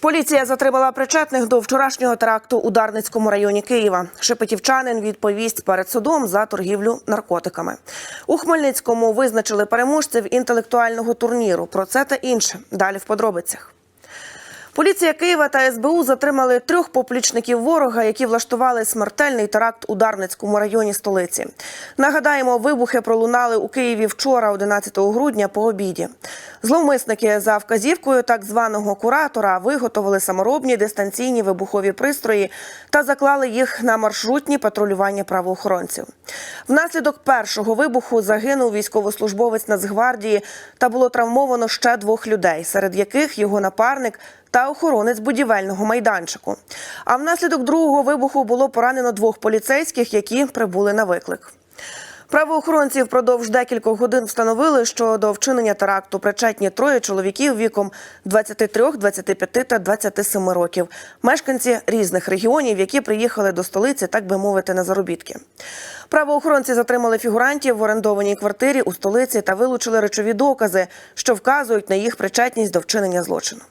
Поліція затримала причетних до вчорашнього теракту у Дарницькому районі Києва. Шепетівчанин відповість перед судом за торгівлю наркотиками. У Хмельницькому визначили переможців інтелектуального турніру. Про це та інше далі в подробицях. Поліція Києва та СБУ затримали трьох поплічників ворога, які влаштували смертельний теракт у Дарницькому районі столиці. Нагадаємо, вибухи пролунали у Києві вчора, 11 грудня, по обіді. Зловмисники за вказівкою так званого куратора виготовили саморобні дистанційні вибухові пристрої та заклали їх на маршрутні патрулювання правоохоронців. Внаслідок першого вибуху загинув військовослужбовець Нацгвардії та було травмовано ще двох людей, серед яких його напарник та охоронець будівельного майданчику. А внаслідок другого вибуху було поранено двох поліцейських, які прибули на виклик. Правоохоронці впродовж декількох годин встановили, що до вчинення теракту причетні троє чоловіків віком 23, 25 та 27 років. Мешканці різних регіонів, які приїхали до столиці, так би мовити, на заробітки. Правоохоронці затримали фігурантів в орендованій квартирі у столиці та вилучили речові докази, що вказують на їх причетність до вчинення злочину.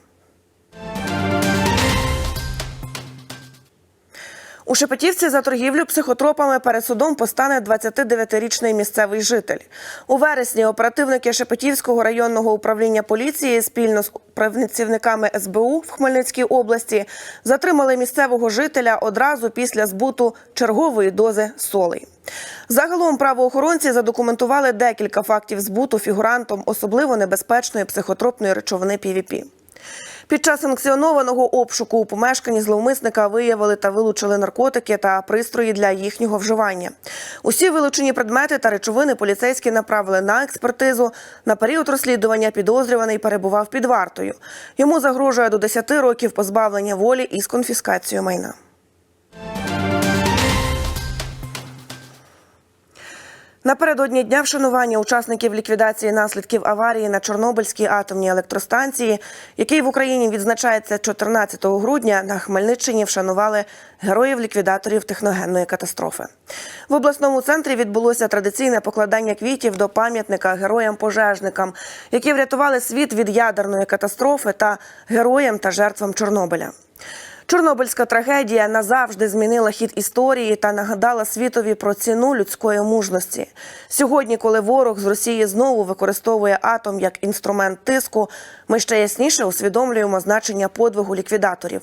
У Шепетівці за торгівлю психотропами перед судом постане 29-річний місцевий житель. У вересні оперативники Шепетівського районного управління поліції спільно з працівниками СБУ в Хмельницькій області затримали місцевого жителя одразу після збуту чергової дози солей. Загалом правоохоронці задокументували декілька фактів збуту фігурантом особливо небезпечної психотропної речовини ПВП. Під час санкціонованого обшуку у помешканні зловмисника виявили та вилучили наркотики та пристрої для їхнього вживання. Усі вилучені предмети та речовини поліцейські направили на експертизу. На період розслідування підозрюваний перебував під вартою. Йому загрожує до 10 років позбавлення волі із конфіскацією майна. Напередодні дня вшанування учасників ліквідації наслідків аварії на Чорнобильській атомній електростанції, який в Україні відзначається 14 грудня, на Хмельниччині вшанували героїв-ліквідаторів техногенної катастрофи. В обласному центрі відбулося традиційне покладання квітів до пам'ятника героям-пожежникам, які врятували світ від ядерної катастрофи та героям та жертвам Чорнобиля. Чорнобильська трагедія назавжди змінила хід історії та нагадала світові про ціну людської мужності. Сьогодні, коли ворог з Росії знову використовує атом як інструмент тиску, ми ще ясніше усвідомлюємо значення подвигу ліквідаторів.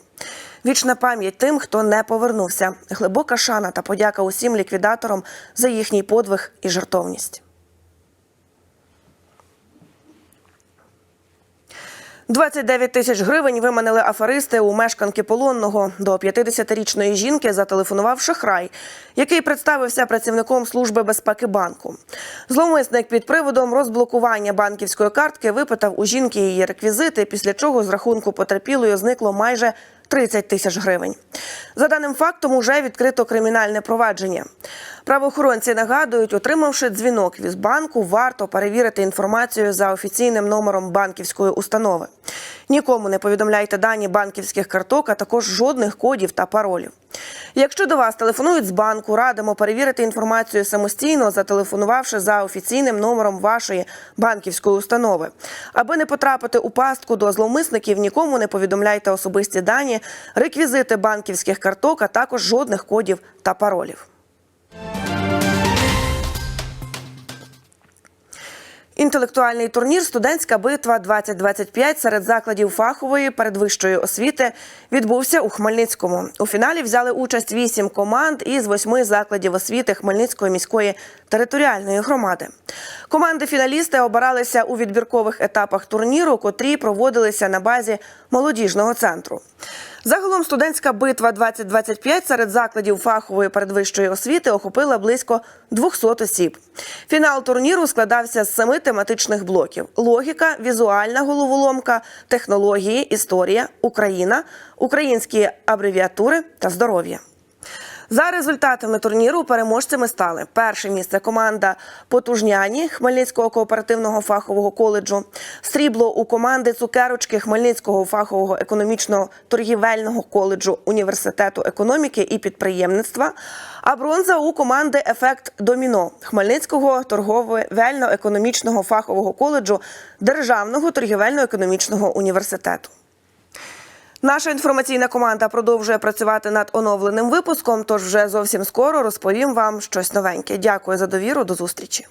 Вічна пам'ять тим, хто не повернувся. Глибока шана та подяка усім ліквідаторам за їхній подвиг і жертовність. 29 тисяч гривень виманили аферисти у мешканки полонного. До 50-річної жінки зателефонував шахрай, який представився працівником служби безпеки банку. Зловмисник під приводом розблокування банківської картки випитав у жінки її реквізити, після чого з рахунку потерпілої зникло майже 30 тисяч гривень. За даним фактом, уже відкрито кримінальне провадження. Правоохоронці нагадують, отримавши дзвінок від банку, варто перевірити інформацію за офіційним номером банківської установи. Нікому не повідомляйте дані банківських карток, а також жодних кодів та паролів. Якщо до вас телефонують з банку, радимо перевірити інформацію самостійно, зателефонувавши за офіційним номером вашої банківської установи. Аби не потрапити у пастку до зловмисників, нікому не повідомляйте особисті дані, реквізити банківських карток, а також жодних кодів та паролів. Інтелектуальний турнір Студентська битва 2025 серед закладів фахової передвищої освіти відбувся у Хмельницькому. У фіналі взяли участь вісім команд із восьми закладів освіти Хмельницької міської територіальної громади. Команди фіналісти обиралися у відбіркових етапах турніру, котрі проводилися на базі молодіжного центру. Загалом студентська битва 2025 серед закладів фахової передвищої освіти охопила близько 200 осіб. Фінал турніру складався з семи тематичних блоків: логіка, візуальна головоломка, технології, історія, Україна, українські абревіатури та здоров'я. За результатами турніру переможцями стали перше місце команда Потужняні Хмельницького кооперативного фахового коледжу, срібло у команди Цукерочки Хмельницького фахового економічного торгівельного коледжу університету економіки і підприємництва, а бронза у команди Ефект Доміно Хмельницького торговельно-економічного фахового коледжу Державного торгівельно-економічного університету. Наша інформаційна команда продовжує працювати над оновленим випуском. Тож вже зовсім скоро розповім вам щось новеньке. Дякую за довіру. До зустрічі.